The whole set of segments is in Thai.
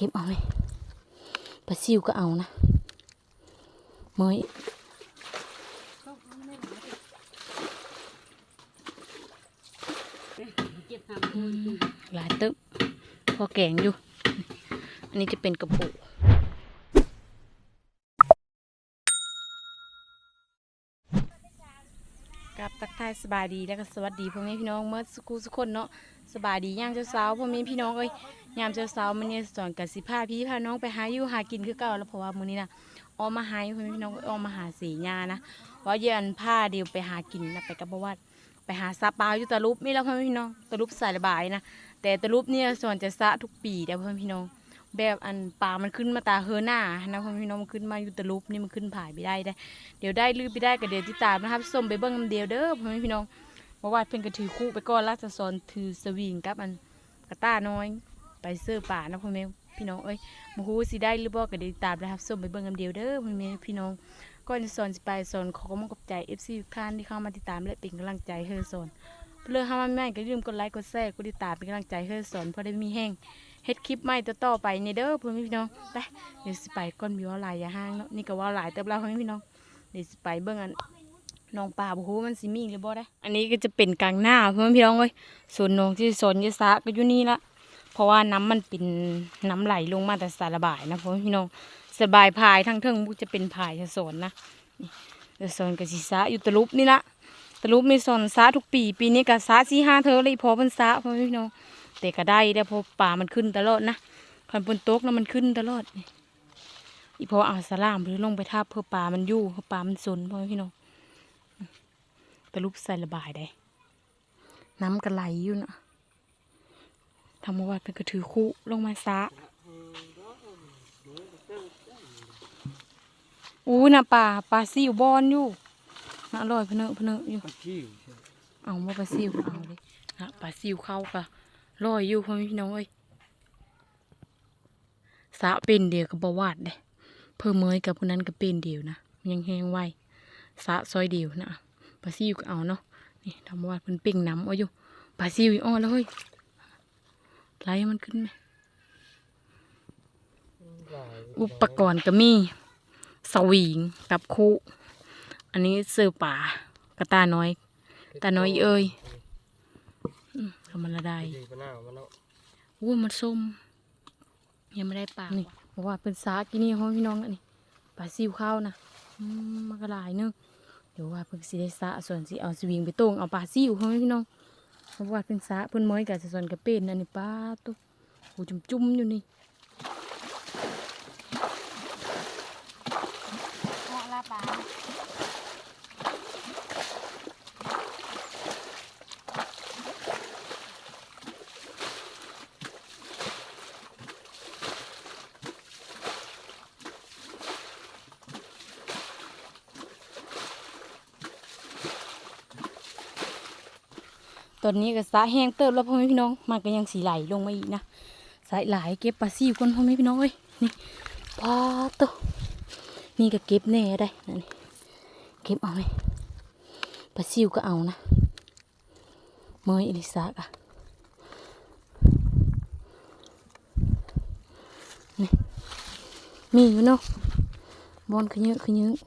ก็บเอาเลยปลาซิวก็เอานะเมยหลายตึ๊บพอแกงอยู่ อันนี้จะเป็นกระปุกกับตักทายสบายดีแล้วก็สวัสดีพ่อแม่พี่น้องเมื่อสักครู่สักคนเนาะสบายดีย่ามเช้าเช้าๆพ่อแม่พี่น้องเอ้ย ยามเช้าเช้าๆมันเนี่ยสอนกับสิพาพี่พาน้องไปหาอยู่หากินคือเก่าแล้วเพราะว่ามื้อนี้นะออมมาหาอยู่พี่น้องออมมาหาสีญานะว่าเย็นผ้าเดียวไปหากินนะไปกับประวัติไปหาซาปลาอยู่ตะลุบไม่แล้วพ่อพี่น้องตะลุบสายระบายนะแต่ตะลุบเนี่ยส่วนจะสะทุกปีเด้อพ่อแม่พี่น้องแบบอันปลามันขึ้นมาตาเฮอหน้านะพ่อแม่พี่น้องมันขึ้นมาอยู่ตะลุบนี่มันขึ้นผ่ายไปได้ได้ เดี๋ยวได้ลือไปได้ก็เดี๋ยวติดตามนะครับส้มไปเบิ้งเดียวเด้อพ่อแม่พี่น้องเพราะว่าเพิ่นก็ถือคู่ไปก่อนลักจะสอนถือสวิงกับอันกระต้าน้อย ไปเสื้อป่านะพ่อแม่พี่น้องเอ้ยมาฮู้สิได้หรือบ่ก็เดี๋ยวตามนะครับส้มไปเบิ้งนเดียวเด้อพ่อแม่พี่น้องก่อนจะสอนสิไปสอนขอขอบคุณกับใจ FC ทุกท่านที่เข้ามาติดตามและเป็นกำลังใจให้สอนเพื่อห้ามันไม่ก็อย่าลืมกดไลค์กดแชร์กดติดตามเป็นกำลังใจให้สอนเพราะได้มีแห้งเฮ็ดคลิปใหม่ต่อๆไปในเด้อพ่อนพี่น้องไปเดี๋ยวสิไปก้อนวิวหลายอย่าห้างเนาะนี่ก็ว่าหลายเติบแล้วเพื่อนพี่น้องเดี๋ยวสิไปเบิ่งอันน้องป่าบ่ฮู้มันสิมีหรือบ่ได้ อันนี้ก็จะเป็นกลางหน้าเพื่อนพี่น้องเอ้ยส่วนน้องที่สอนยะสะก็อยู่นี่ละ ราะว่าน้ำมันเป็นน้ำไหลลงมาแต่สาระบายนะพ่อพี่น้องสบายพายทั้งเทิงบุกจะเป็นพายจะสนนะนี่จะสนกับสิสะอยู่ตะลุบนี่ละตะลุบมีสอนซาทุกปี ปีนี้ก็ซาสี่ห้าเธอเลยพอมันซาพ่อพี่น้องแต่ก็ได้ได้เพอป่ามันขึ้นตลอดนะคันบนโต๊ะแล้วมันขึ้นตลอดอีพอเอาสลามหรือลงไปทับเพื่อป่ามันยู่เพื่อป่ามันสนพ่อพี่น้องตะลุใส่ระบายได้ น้ำก็ไหลอยู่นะ ธรรมวัดเป็นก็ถือคู่ลงมาซาอู้น่ะป่าป่าซิวบอนอยู่น่าอร่อยพะเนอพะเนออยู่เอามาปลาซิวเอาเลยนะปลาซิวเข้าก็ลอยอยู่พ่อมพี่น้องเอ้ยสะเป็นเดียวกับบวาดเด้เพิ่มเมยกับคนนั้นก็เป็นเดียวนะยังแห้งไวสะซอยเดียวนะปลาซิวก็เอาเนาะนี่ทำวาดเพิ่นเป่งน้ำเอาอยู่ปลาซิวอีอ้อแล้วเฮ้ย ไล่มันขึ้นไหมอุปกรณ์ก็มีสวิงกับคุอันนี้เสือป่ากระตาน้อยตาน้อยเอ้ยอืมทำมันละได้ดีปะหน้ามันเนาะอู้มันส้ม ยังไม่ได้ปลานี่บอกว่าเป็นสากินนี่ห้องพี่น้องอันนี้ปลาซิวข้าวนะอืมมันก็หลายเนึงเดี๋ยวว่าเพิ่งสิได้สาส่วนสิเอาสวิงไปต้งเอาปลาซิวห้องพี่น้อง เพราะว่าเป็นสาเพิ่นเมยกับส่วนกระเป็นอันนี้ป้าตุ๊โอ้จุ่มจุ่มๆอยู่นี่ ตอนนี้ก็สาแห้งเติบแล้วพ่อแม่พี่น้องมันก็ยังสีไหลลงมาอีกนะสายไหลายเก็บปลาซิวก่อนพ่อแม่พี่น้องเอ้ยนี่ปลาตัวนี่ก็เก็บแน่ได้นั่นนี่เก็บเอาไหมปลาซิวก็เอานะเมยอลิซากะนี่มีอยู่เนาะบอลขยื้อขยื้อนี่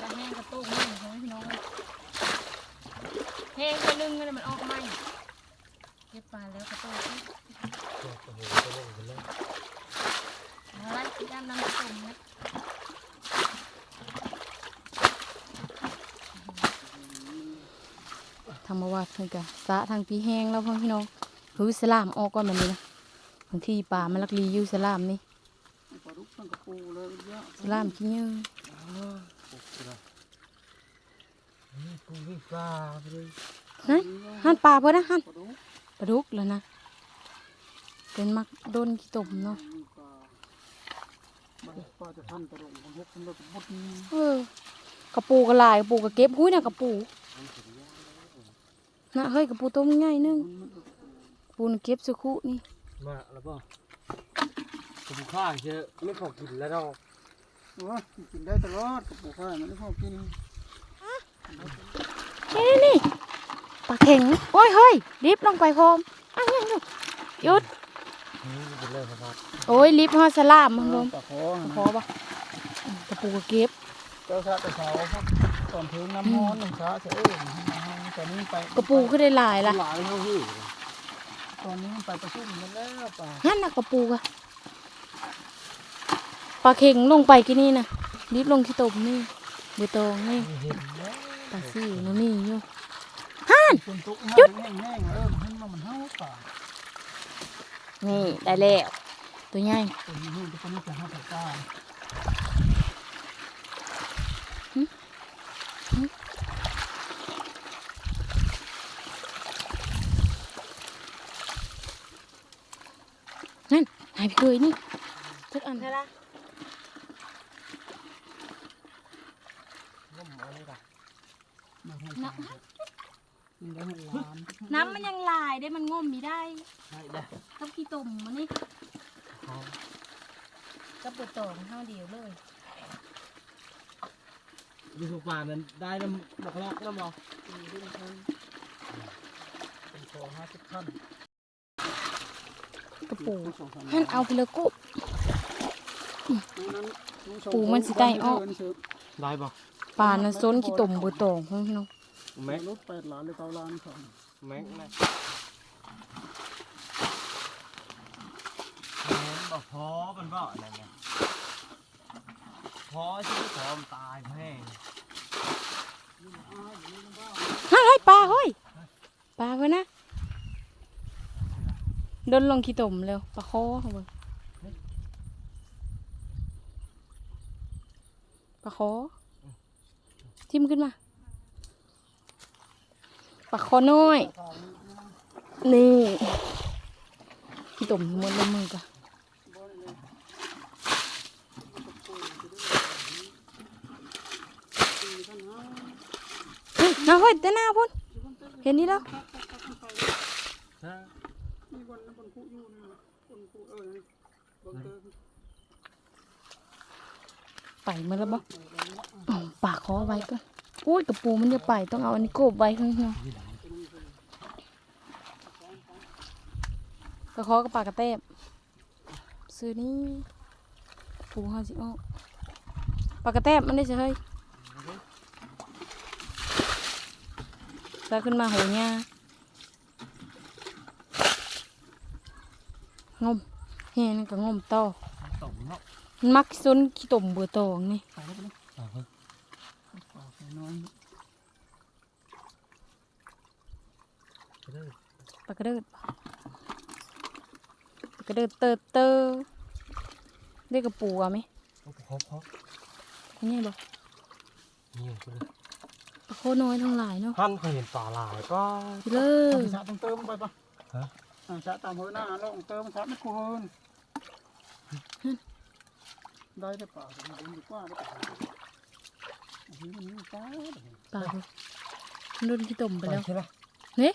จะแห้งกระตุ้งนี่ใช่ไหมพี่น้องแห้งไปลึงเลยมันออกไหมเก็บปลาแล้วกระตุ้งโอ้โหจะลงกันแล้วอะไรย่ามน้ำส้มนะทำมาว่าเพิ่นกะสะทางพี่แห้งแล้วพ่อพี่น้องหือสลามออกก่อนแบบนี้นะบางทีป่ามันลักลีอยู่สลามนี่ ลามขี้เยอะนี่ปูนี่ปลาเลยนะหันปลาเพิ่นนะหันปลาดุกปลาดุกแล้วนะ เป็นมักโดนขี้ตุ่มเนาะเออกระปูกระลายกระปูกระเก็บหุ้ยน่ะกระปูน่ะเฮ้ยกระปูตัวมันใหญ่นึงปูนเก็บสักคู่นี่มาแล้วป่ะกระปุกข้าเชื่อไม่พอกินแล้วเราะ โอ้ยกินได้ตลอดกับปูข้าวมันไม่พอกินนี่นี่ปลาเข็งโอ้ยเฮ้ยลิฟต์ลงไปพร้อมอ้าวยังอยู่หยุดนี่กินเลยครับโอ้ยลิฟต์ฮอดสลามมึงลงปลาคอพอปะอืมกระปูกระเก็บเจ้าชาตะเช้าครับตอนถึงน้ำฮ้อนหนึ่งชาเฉยตอนนี้ไปกระปูก็ได้หลายละหลายเท่าที่ตอนนี้มันไปประชุมกันแล้วป่านั่นน่ะกระปูกะ ปลาเข็งลงไปกี่นี่นะลิฟต์ลงที่ตบนี่เบตองนี่ปลาซี่นู่นนี่อยู่คนตุกจุดนี่ได้แล้วตัวใหญ่นั่นหายไปเลยนี่ทุกอันได้ละ น้ำมันนี่ละ มาให้มันได้หวา นน้ำมันยังลายได้มันง่มมีได้ใช่ได้กับขี้ตุ่มมันนี่เขากับเปิดตองเท่าเดียวเลยดูสุปานั้นได้น้ำดอกลอกน้ำบอกเป็นโซ่ห้าสิบขั้นกระปูหั่นเอาไปเลยกุปูมันสิสิได้ออกได้บอกปลานั้นซ้นขี้ตุ่มเปิดตองของพี่น้องแม็กรถแปดล้านหรือเก้าล้านสอง แม็กนะแม็กบอกพอมันบอกอะไรเงี้ยพอที่พอมตายแห้งเฮ้ยปลาเฮ้ยปลาเพื่อนนะเดินลงขี้ตุ่มเร็วปลาคอเขาเบิ่งปลาคอทิมขึ้นมา ปลาคอน้อย นี่ขี้ตุ่มมดเลยมือกันเฮ้ยน้าเฮ้ยแต่หน้าพุ่นเห็นนี่แล้วฮะมีวันนั้นบนคู่อยู่นี่บนคู่เออบนเติมไปมาแล้วบ่อ๋อปากคอไว้ก่อน อุ้ยกระปูมันจะไปต้องเอาอันนี้โกบไว้ข้างนอกกระคอกับปากกระเตบซื้อนี่ปูห้าสิออกปากกระเตบมันได้ใช่เฮ้ยซาขึ้นมาโหญ่างมเฮ้ยนั่นก็งมต่อตกเนาะมันมักซุนขี้ตุ่มเบือตองนี่ ไปแล้วไปแล้ว เอาเฮ้ย ปากน้อย ไปเลย ปา กกระเดิดปากกระเดิดเตอเตอได้กระปูอะไหมเอาพอพอคุณยายบอกนี่ไปเลยปลาโคน้อยทั้งหลายเนาะท่านเคยเห็นปลาลายป่ะไปเลๆยเอาไปชาต้องเติมไปปะฮะอ่าชาตามหัวหน้าลงเติมชาไม่ควรได้ได้ป่าผมเดินดีกว่าได้ป่าอันนี้มันนี่ป้าปลาดูมันโดนขี้ตุ่มไปแล้วใช่ไหมเนี่ย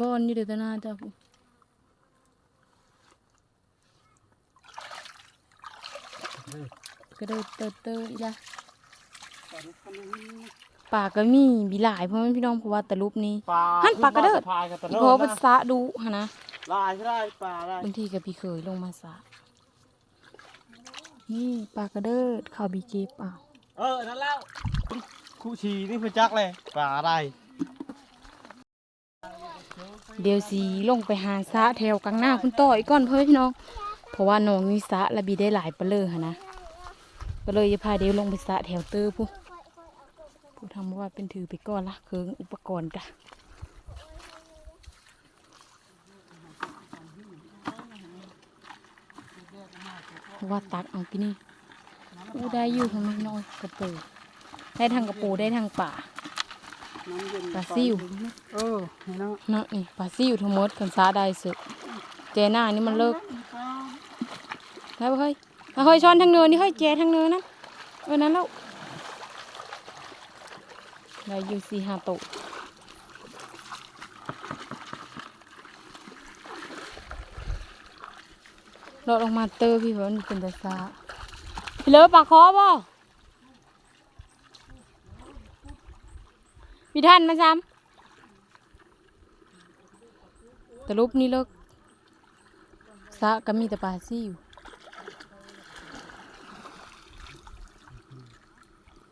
บอลอยู่เดือดหน้าจ้าผู้เฮ้ยกระเดิดเตอเตออีละป่าลูกคนนี้ปลาก็มีมีหลายเพราะมันพี่น้องเพราะว่าแต่รูปนี้ปลาหั่นปลากระเดิดพายกันตะอีโนพอดภานะษาดูหะนะลายใช่ได้ปลาได้บางทีกับพี่เคยลงมาสระนี่ปลากระเดิดข้าวบีเก็บอะเออนั่นแล้วคู่ชีนี่คือจักเลยปลาอะไร เดี๋ยวสีลงไปหาสะแถวกลางหน้าคุณต่อยก่อนเพื่อนพี่น้อง เพราะว่าน้องมีสะและบีได้หลายปลาเลยนะก็เลยจะพาเดี๋ยวลงไปสะแถวเตอร์ผู้ผู้ทำว่าเป็นถือไปก่อนละเครื่องอุปกรณ์จ้ะว่าตักเอากี่นี่อู้ได้อยู่ของน้อยกระปูได้ทางกระปูได้ทางป่า น้ำเย็นปลาซิว เออนี่นะเนาะนี่ปลาซิวทั้งหมดกันซาได้สึกเจน่านี่มันเลิกได้ปะเฮ้ยเอาห้อยช้อนทางเนินนี่ห้อยแจทางเนินนะเออนั้นแล้วได้อยู่สี่ห้าโตะเราลงมาเตอร์พี่ว่ามันเป็นตาซาพี่เลิฟปากคอบ่ พี่ท่านมาซ้ำแต่รูปนี้เลิกซะก็มีแต่ปลาซี่อยู่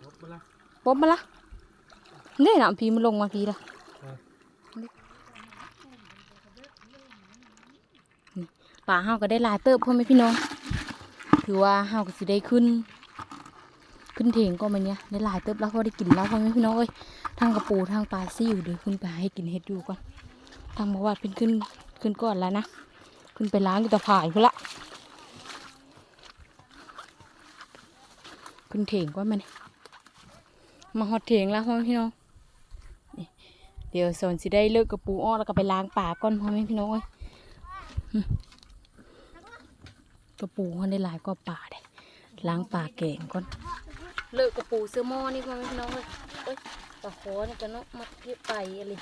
ลบมาละป๊บมาละนี่น่ะพี่มันลงมาพี่ละนี่ป่าเฮาก็ได้หลายเติบพ่อแม่พี่น้อง ถือว่าเฮาก็สิได้ขึ้น ขึ้นเถงก็มันเนี้ยได้หลายเติบแล้วพอได้กินแล้วพ่อแม่พี่น้องเอ้ย ทางกระปูทางปลาซี่อยู่เดี๋ยวขึ้นไปให้กินเห็ดอยู่ก่อนทางบอกว่าเป็นขึ้นขึ้นก่อนแล้วนะ ขึ้นไปล้างอยู่ตะผายพุ่นละขึ้นเถงก่อนมันมาหอดเถียงแล้วพ่อแม่พี่น้องเดี๋ยวสอนสิได้เลิกกับปูอ้อแล้วก็ไปล้างป่าก่อนพ่อแม่พี่น้องเอ้ยกระปูมันได้หลายกว่าป่าเลยล้างป่าแกงก่อนเลิกกระปูเสื้อหม้อนี่พ่อแม่พี่น้องเอ้ยเอ้ย ปลาโคนี่ก็เนาะมัดเพียไปอะไร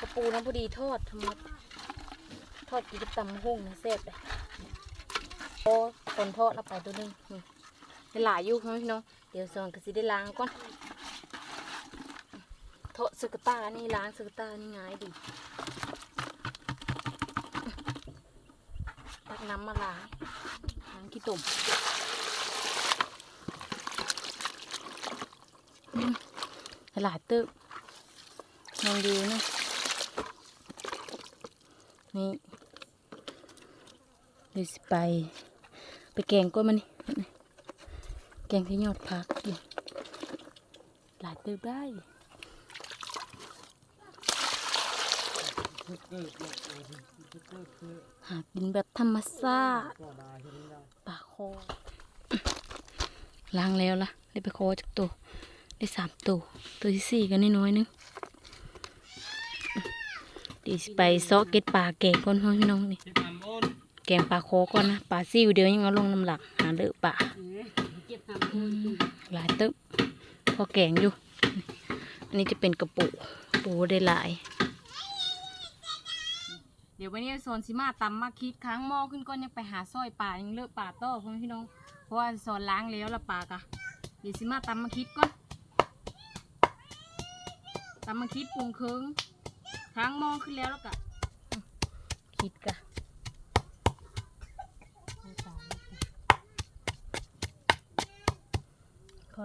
กระปูน้ำพอดีทอดทำมัดทอดกินกับตำหุ่งนะแซ่บเลยโอ้ตอนทอดแล้วไปตัวหนึงนี่ได้หลายยู่พ่อแม่พี่น้องเดี๋ยวสอนก็สิได้ล้างก่อนโถสกตานี่ล้างสกตานี่ง่ายดีตักน้ำมาล้างล้างขี้ตุ่ม อืมตลาดตึกมองดูนะนี่เดี๋ยวสิไป ไปแกงก้นมันนี่แกงที่ยอดพักกิหลายติบได้หากินแบบธรรมชาติปลาโคล้างแล้วล่ะได้ไปโคจากตัว ได้สามตัว ตัวที่สี่ก็น้อยๆนึงเดี๋ยวสิไปซอกเก็ตปลาแกงก่อนพ่อพี่น้องนี่แกงปลาโคก่อนนะปลาซิวเดียวยังเอาลงน้ำหลักหาเลือป่าหลายตึ๊บพอแกงอยู่ อันนี้จะเป็นกระปุกปูได้หลาย เดี๋ยววันนี้โซนสิมาตำมาคิดค้างหม้อขึ้นก้อนยังไปหาสร้อยป่ายังเลิกป่าโต่อพ่อแม่พี่น้องเพราะว่าโซนล้างแล้วละป่ากะเดี๋ยวสิมาตำมาคิดก่อน ตำมาคิดปรุงเครื่องค้างม้อขึ้นแล้วแล้วกะคิดกะ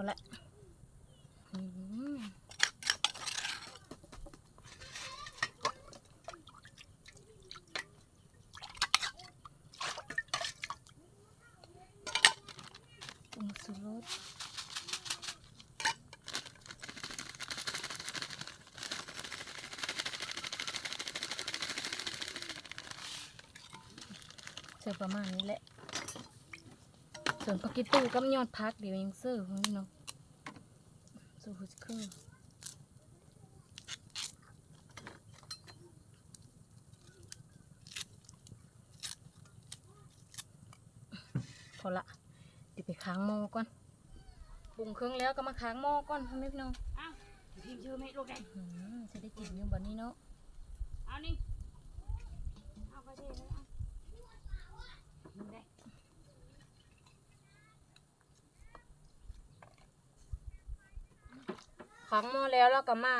พอละปรุงสุรส ใส่ประมาณนี้แหละ ส่วนปากิตูกับยอดพักเดี๋ยวยังซื้อของนี่เนาะซื้อหัวเครื่องพอละเดี๋ยวไปค้างหม้อก่อนปรุงเครื่องแล้วก็มาค้างหม้อก่อนพ่อแม่พี่น้องพิมพ์ชื่อไม่ลูกได้อืมจะได้กินอยู่แบบนี้เนาะ เอานี่ เอาไปเทเลยเอามึงได้ คั่งหม้อแล้วแล้วก็มา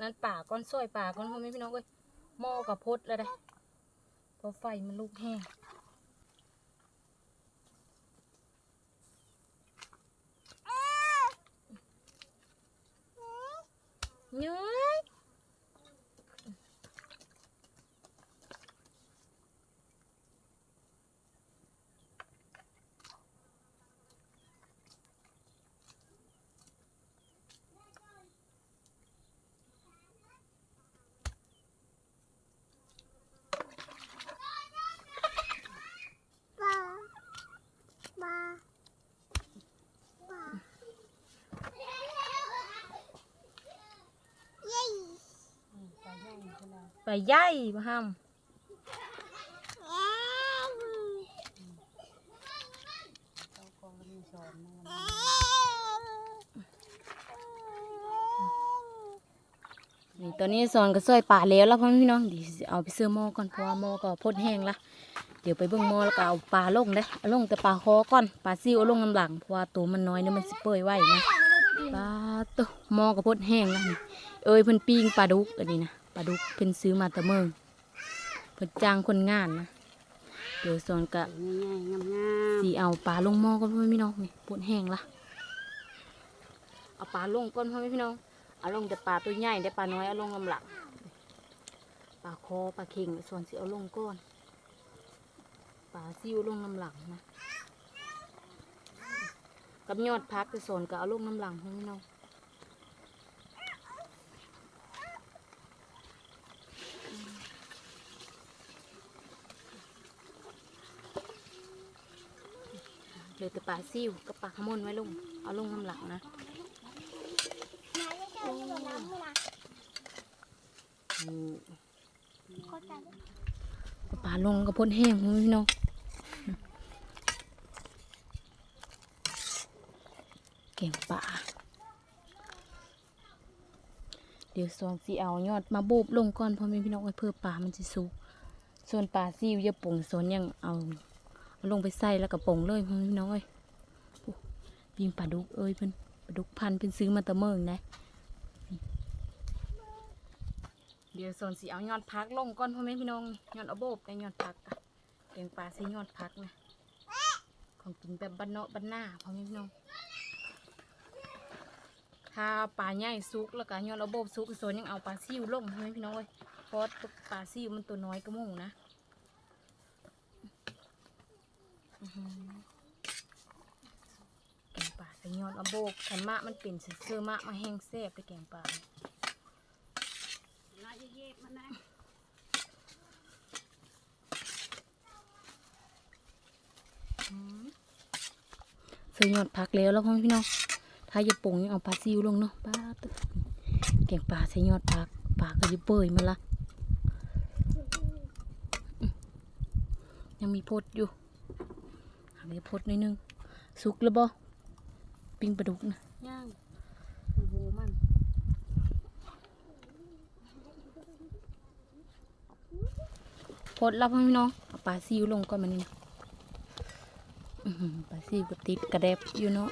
นั้นป่าก้อนซอยป่าก้อนพ่อแม่พี่น้องเว้ยหม้อกับพดแล้วได้เพราะไฟมันลุกแห้ง เนื้อย ไปย่ายมาห้ามนี่ตอนนี้สอนก็ซอยป่าแล้วแล้วพ่อพี่น้องดิเอาไปซื้อหม้อก่อนเพราะว่าหม้อก็พ่นแห้งละเดี๋ยวไปเบิ่งหม้อแล้วก็เอาปลาลงเด้เอาลงแต่ปลาคอก่อนปลาซิวเอาลงน้ำหลังเพราะว่าตัวมันน้อยเนี่ยมันสิเปื่อยไว้นะปลาตัวหม้อก็พ่นแห้งแล้วนี่เอ้ยเพิ่นปิ้งปลาดุกอันนี้นะ ปลาดุกเพิ่นซื้อมาแต่เมืองเพิ่นจ้างคนงานนะเดี๋ยวสอนก็ง่ายๆงามสีเอาปลาลงหม้อก่อนพ่อแม่พี่น้องนี่ปวดแห้งละเอาปลาลงก่อนพ่อแม่พี่น้องเอาลงแต่ปลาตัวใหญ่แต่ปลาน้อยเอาลงลำหลังปลาคอปลาเข่งส่วนสีเอาลงก้อนปลาซิวลงลำหลังนะกับยอดพักแต่ส่วนก็เอาลงน้ำหลังพ่อแม่พี่น้อง ลือแต่ปลาซิวกับปลาขมนไว้ลุง เอาลุงน้ำหลังนะปลาลงกับพ่นแห้งพี่น้องเก่งปลาเดี๋ยวสองสีเอายอดมาโบบลงก่อนพอแม่พี่น้องไว้เพื่อปลามันจะสุกส่วนปลาซิวอย่าป่งส่วนยังเอา เอาลงไปใส่แล้วก็ป่งเลยพ่อแม่พี่น้องเอ้ยโอ้ยิงปลาดุกเอ้ยเพิ่นปลาดุกพันเพิ่นซื้อมาตะเมิงนะเดี๋ยวส่วนสีเอายอดพักลงก่อนพ่อแม่พี่น้องยอดอโบบในยอดพักอะแกงปลาใส่ยอดพักนะของกินแบบบ้านเนาะบ้านหน้าพ่อแม่พี่น้องถ้าปลาใหญ่สุกแล้วก็ย้อนระบบสุกส่วนยังเอาปลาซิวลงใช่ไหมพี่น้องเอ้ยเพราะปลาซิวมันตัวน้อยก็มุ่งนะอื้อหือ แกงปลาใส่ยอนระบบขันมะมันเป็นเสื้อมะมาแห้งแซ่บไปแกงปลาลาเย็บมันนะเสื้อยอดพักแล้วแล้วพ่อพี่น้อง ถ้าจะปรุงยังเอาปลาซิวลงเนาะปลาตึกแกงปลาใส่ยอดพักปลาก็จะเปื่อยมาละยังมีพดอยู่ หามีพดหนิดนึง สุกแล้วบ่ปิ้งปลาดุกนะย่างโอ้โหมันพดแล้วพ่อพี่น้องเอาปลาซิวลงก่อนมันนี่อื้อหือปลาซิวก็ติดกระเดบอยู่เนาะ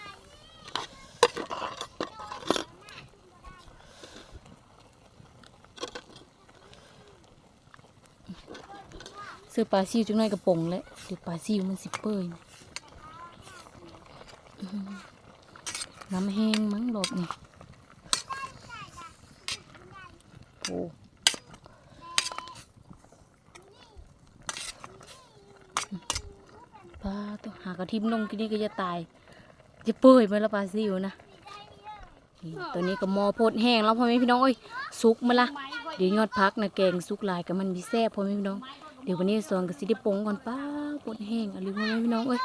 ซื้อปลาซิวจังหน่อยกระป๋องแล้วเดี๋ยวปลาซิวมันสิเปื่อยอื้อหือ น้ำแห้งมั้งรอบนี่โอ้ปลาตัวหากระทิมลงกินนี่ก็จะตาย จะเปื่อยไปแล้วปลาซิวนะนี่ตัวนี้ก็มอโพดแห้งแล้วพ่อแม่พี่น้องเอ้ยสุกมาละเดี๋ยวยอดพักนะแกงสุกลายกับมันมีแซ่บพ่อแม่พี่น้องเดี๋ยววันนี้สอนกับสิได้ปงก่อนป้าโพดแห้งอะไรพ่อแม่พี่น้องเอ้ย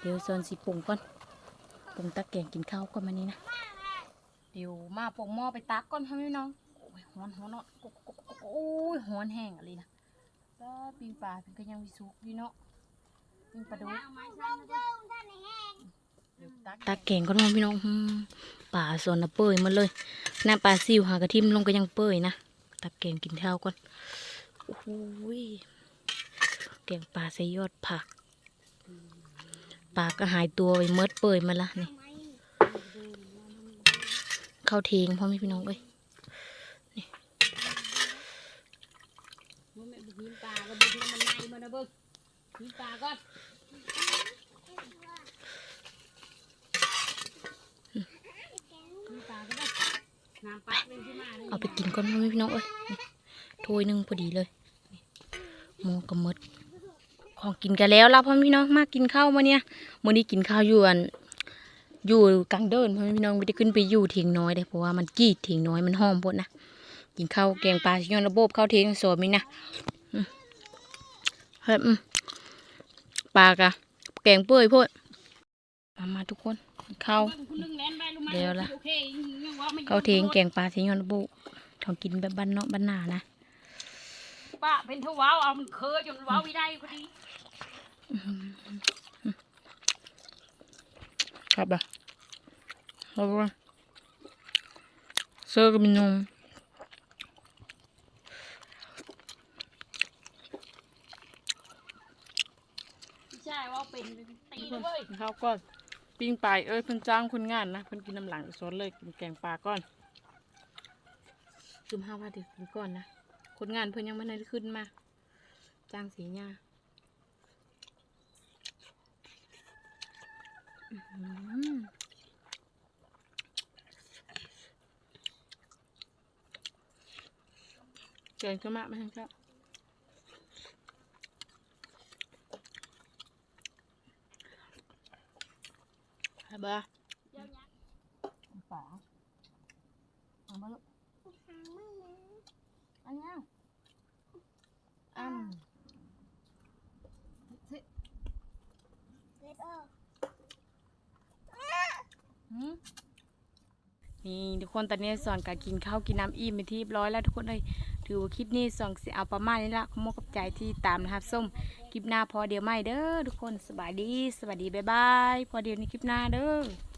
เดี๋ยวสอนสิปงก่อน ปรุงตักแกงกินข้าวก่อนมานี้นะ เดี๋ยวมาปรุงหม้อไปตักก่อนพ่อแม่พี่น้องโอ้ยหอนหอนเนาะกุกกุกกุกโอ้ยหอนแห้งอะไรนะป้าปิ้งปลาเป็นก็ยังมีสุกอยู่เนาะปิ้งปลาดุกตักแกงก็น้องพี่น้องหืมป่าสวนน่ะเปื่อยหมาเลยหน้าปลาซิวหากระทิมลงก็ยังเปื่อยนะตักแกงกินข้าวก่อนโอ้โหยแกงปลาใส่ยอดผัก ปลาก็หายตัวไปเมิดเปื่อยมาละนี่เข้าวเทงพ่อแม่พี่น้องเอ้ยมันไม่บุกินปลาก็บุกินมันในมันนะเบิ้งกินปลาก่อนกินปลาก็ได้น้ำปลาเป็นที่มาเลยเอาไปกินก่อนพ่อแม่พี่น้องเอ้ยนี่ถ้วยหนึ่งพอดีเลยนี่หมูกระมด ของกินกันแล้วล่ะพ่อมพี่น้องมากินข้าวมาเนี่ยมื้อนี้กินข้าวอยู่อันอยู่กลางเดินพ่อพี่น้องไม่ได้ขึ้นไปอยู่เถียงน้อยเลยเพราะว่ามันกรีดเถียงน้อยมันห้อมพดนะกินข้าวแกงปลาชิยอนระบบข้าวเทียงสวมีนะอืมเฮ้ยปลากะแกงเปื่อยพดมามาทุกคนข้าวเดี๋ยวละข้าวเทียงแกงปลาชิยอนระบบของกินแบบบ้านเนาะบ้านนานะป้าเป็นทว้าวเอามันเคยจนว้าวไม่ได้พอดี ครับอะเอาไปเสื้อก็มีนมพี่ชายว่าเป็นตีด้วยข้าวก่อนปิ้งปลายเอ้ยเพิ่นจ้างคนงานนะเพิ่นกินน้ำหลังสดเลยกินแกงปลาก่อนจุ่มห้าว่าเด็กกินก่อนนะคนงานเพิ่นยังไม่ได้ขึ้นมาจ้างสีหญ้า เกินก็มาไหมครับไปบบ้า เดี๋ยวยัก ฝาเอามาลูกอันนี้อัน เล็ดออก หืมนี่ทุก คนตอนนี้สอนการกินข้าวกินน้ำอิ่มไปนที่ร้อยแล้วทุกคนเลยถือว่าคลิปนี้สอนเสียเอาประมาณนี้ละขโมกับใจที่ตามนะครับส้มคลิปหน้าพอเดียวไม่เด้อทุกคนสบายดีสวัสดีบ๊ายบายพอเดียวในคลิปหน้าเด้อ